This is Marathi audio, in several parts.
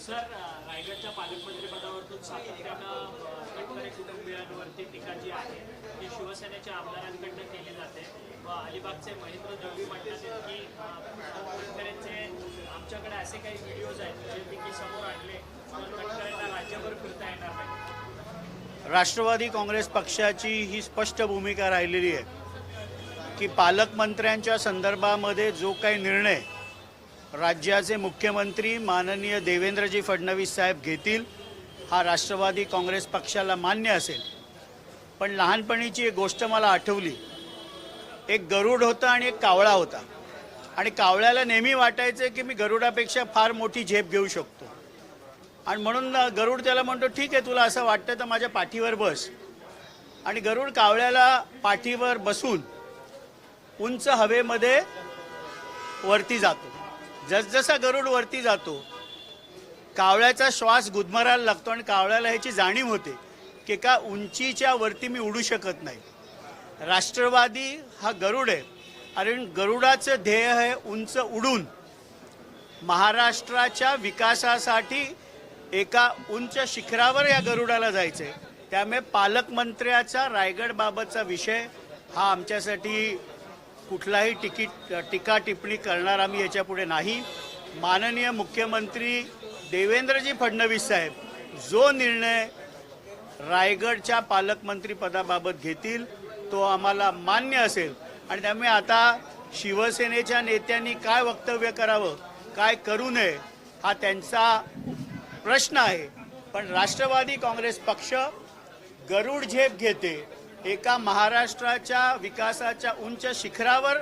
सर रायगडच्या पालकमंत्री पदावरतून सातत्यानं कुटुंबियांवरती टीका जी आहे ती शिवसेनेच्या आमदारांकडनं केली जाते. व अलिबागचे महेंद्र म्हणतात की आमच्याकडे असे काही व्हिडिओज आहेत जे मी की समोर आणले राज्यभर फिरता येणार नाही. राष्ट्रवादी काँग्रेस पक्षाची ही स्पष्ट भूमिका राहिलेली आहे की पालकमंत्र्यांच्या संदर्भामध्ये जो काही निर्णय राज्याचे मुख्यमंत्री माननीय देवेंद्रजी फडणवीस साहेब घेतील. हा राष्ट्रवादी काँग्रेस पक्षाला मान्य असेल. पण लहानपणीची एक गोष्ट मला आठवली. एक गरुड होता आणि एक कावळा होता. आणि कावळ्याला नेहमी वाटायचं की मी गरुडापेक्षा फार मोठी झेप घेऊ शकतो. आणि म्हणून गरुड त्याला म्हणतो ठीक आहे तुला असं वाटतं तर माझ्या पाठीवर बस. आणि गरुड कावळ्याला पाठीवर बसून उंच हवेमध्ये वरती जातो. जसजसा गरुड वरती जातो कावळ्याचा श्वास गुदमरायला लागतो आणि कावळ्याला ह्याची जाणीव होते की का उंचीच्या वरती मी उडू शकत नाही. राष्ट्रवादी हा गरुड आहे. कारण गरुडाचं ध्येय आहे उंच उडून. महाराष्ट्राच्या विकासासाठी एका उंच शिखरावर या गरुडाला जायचं आहे त्यामुळे पालकमंत्र्याचा रायगडबाबतचा विषय हा आमच्यासाठी कुठलाही तिकीट टीका टिप्पणी करणार आम्ही याच्यापुढे नाही. माननीय मुख्यमंत्री देवेंद्रजी फडणवीस साहेब जो निर्णय रायगडच्या पालकमंत्रीपदाबाबत घेतील तो आम्हाला मान्य असेल. आणि त्यामुळे आता शिवसेनेच्या नेत्यांनी काय वक्तव्य करावं काय करू नये हा त्यांचा प्रश्न आहे. पण राष्ट्रवादी काँग्रेस पक्ष गरुड झेप घेते. एका महाराष्ट्राच्या विकासाच्या उंच शिखरावर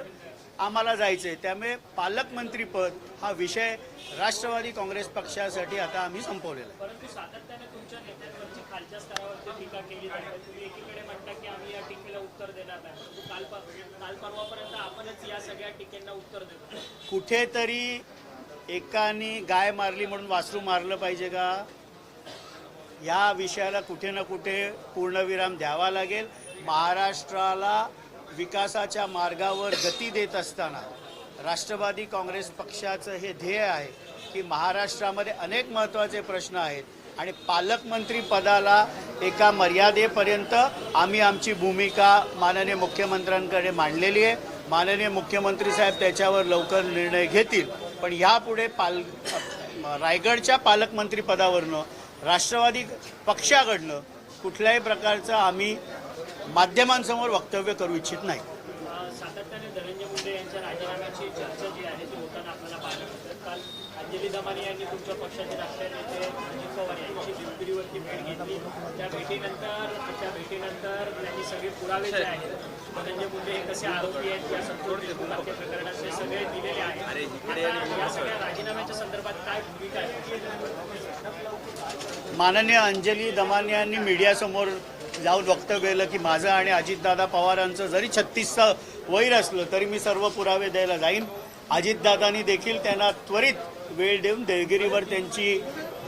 आम्हाला जायचं आहे त्यामुळे पालकमंत्रीपद हा विषय राष्ट्रवादी काँग्रेस पक्षासाठी आता आम्ही संपवलेला आहे. परंतु सातत्याने तुमच्या नेत्यांवरची खालच्या स्तरावरती टीका केली जाते. तुम्ही एकीकडे म्हणता की आम्ही या टीकेला उत्तर देणार नाही. परंतु काल काल परवापर्यंत आपणच या सगळ्या टीकेंना उत्तर देतो कुठेतरी एकाने गाय मारली म्हणून वासरू मारलं पाहिजे का? या विषयाला कुठे ना कुठे पूर्णविराम द्यावा लागेल. महाराष्ट्राला विकासाच्या मार्गावर गती देत असताना राष्ट्रवादी काँग्रेस पक्षाचं हे ध्येय आहे की महाराष्ट्रामध्ये अनेक महत्त्वाचे प्रश्न आहेत आणि पालकमंत्री पदाला एका मर्यादेपर्यंत आम्ही आमची भूमिका माननीय मुख्यमंत्र्यांकडे मांडलेली आहे. माननीय मुख्यमंत्री साहेब त्याच्यावर लवकर निर्णय घेतील. पण यापुढे पाल रायगडच्या पालकमंत्री पदावरनं राष्ट्रवादी पक्षाकडनं कुठल्याही प्रकारचं आम्ही माध्यमांसमोर वक्तव्य करू इच्छित नाही. सातत्याने धनंजय मुंडे यांच्या राजीनाम्याची चर्चा जी आहे ती होताना आपल्याला पाहायला मिळते. काल अंजली दमानी यांनी तुमच्या पक्षाचे राष्ट्रीय नेते अजित पवार यांची दिलगिरीवरती भेट घेतली. त्या भेटीनंतर त्या भेटीनंतर त्यांनी सगळे पुरावे जे आहेत धनंजय मुंडे हे कसे आरोपी आहेत या संपूर्ण देशमुख हत्या प्रकरणाचे सगळे दिलेले आहेत. या सगळ्या राजीनाम्याच्या संदर्भात काय भूमिका आहे? माननीय अंजली दमानी यांनी मीडियासमोर जाऊन वक्तव्य केलं की माझं आणि अजितदादा पवारांचं जरी छत्तीसचं वैर असलं तरी मी सर्व पुरावे द्यायला जाईन. अजितदादांनी देखील त्यांना त्वरित वेळ देऊन देवगिरीवर त्यांची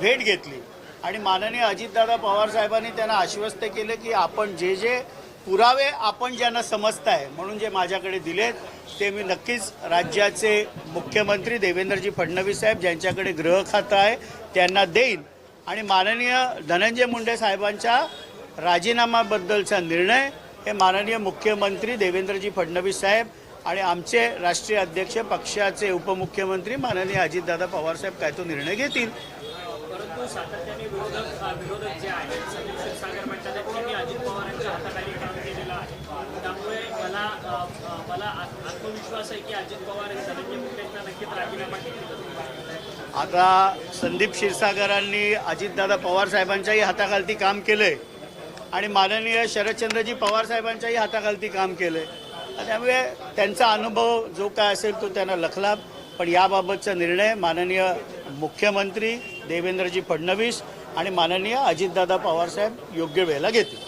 भेट घेतली. आणि माननीय अजितदादा पवार साहेबांनी त्यांना आश्वस्त केलं की आपण जे जे पुरावे आपण ज्यांना समजताय म्हणून जे माझ्याकडे दिलेत ते मी नक्कीच राज्याचे मुख्यमंत्री देवेंद्रजी फडणवीस साहेब ज्यांच्याकडे गृह खातं आहे त्यांना देईन. आणि माननीय धनंजय मुंडे साहेबांच्या राजीनामाबद्दलचा निर्णय हे माननीय मुख्यमंत्री देवेंद्रजी फडणवीस साहेब आणि आमचे राष्ट्रीय अध्यक्ष पक्षाचे उपमुख्यमंत्री माननीय अजितदादा पवारसाहेब काय तो निर्णय घेतील? परंतु सातत्याने विरोधक अ, विरोधक जे आहेत संदीप क्षीरसागर म्हणतात की मी अजित पवारांच्या हाताखाली काम केलेलं आहे. त्यामुळे मला अ, अ, मला आत- आत्मविश्वास आहे की अजित पवार हे धनंजय मुंडेंचा नक्कीच राजीनामा घेतील आता संदीप क्षीरसागरांनी अजितदादा पवार साहेबांच्याही हाताखालती काम केलंय. आणि माननीय शरदचंद्रजी पवार साहेबांच्याही हाताखालती काम केलंय. त्यामुळे त्यांचा अनुभव जो काय असेल तो त्यांना लखला पण याबाबतचा निर्णय माननीय मुख्यमंत्री देवेंद्रजी फडणवीस आणि माननीय अजितदादा पवारसाहेब योग्य वेळेला घेतील.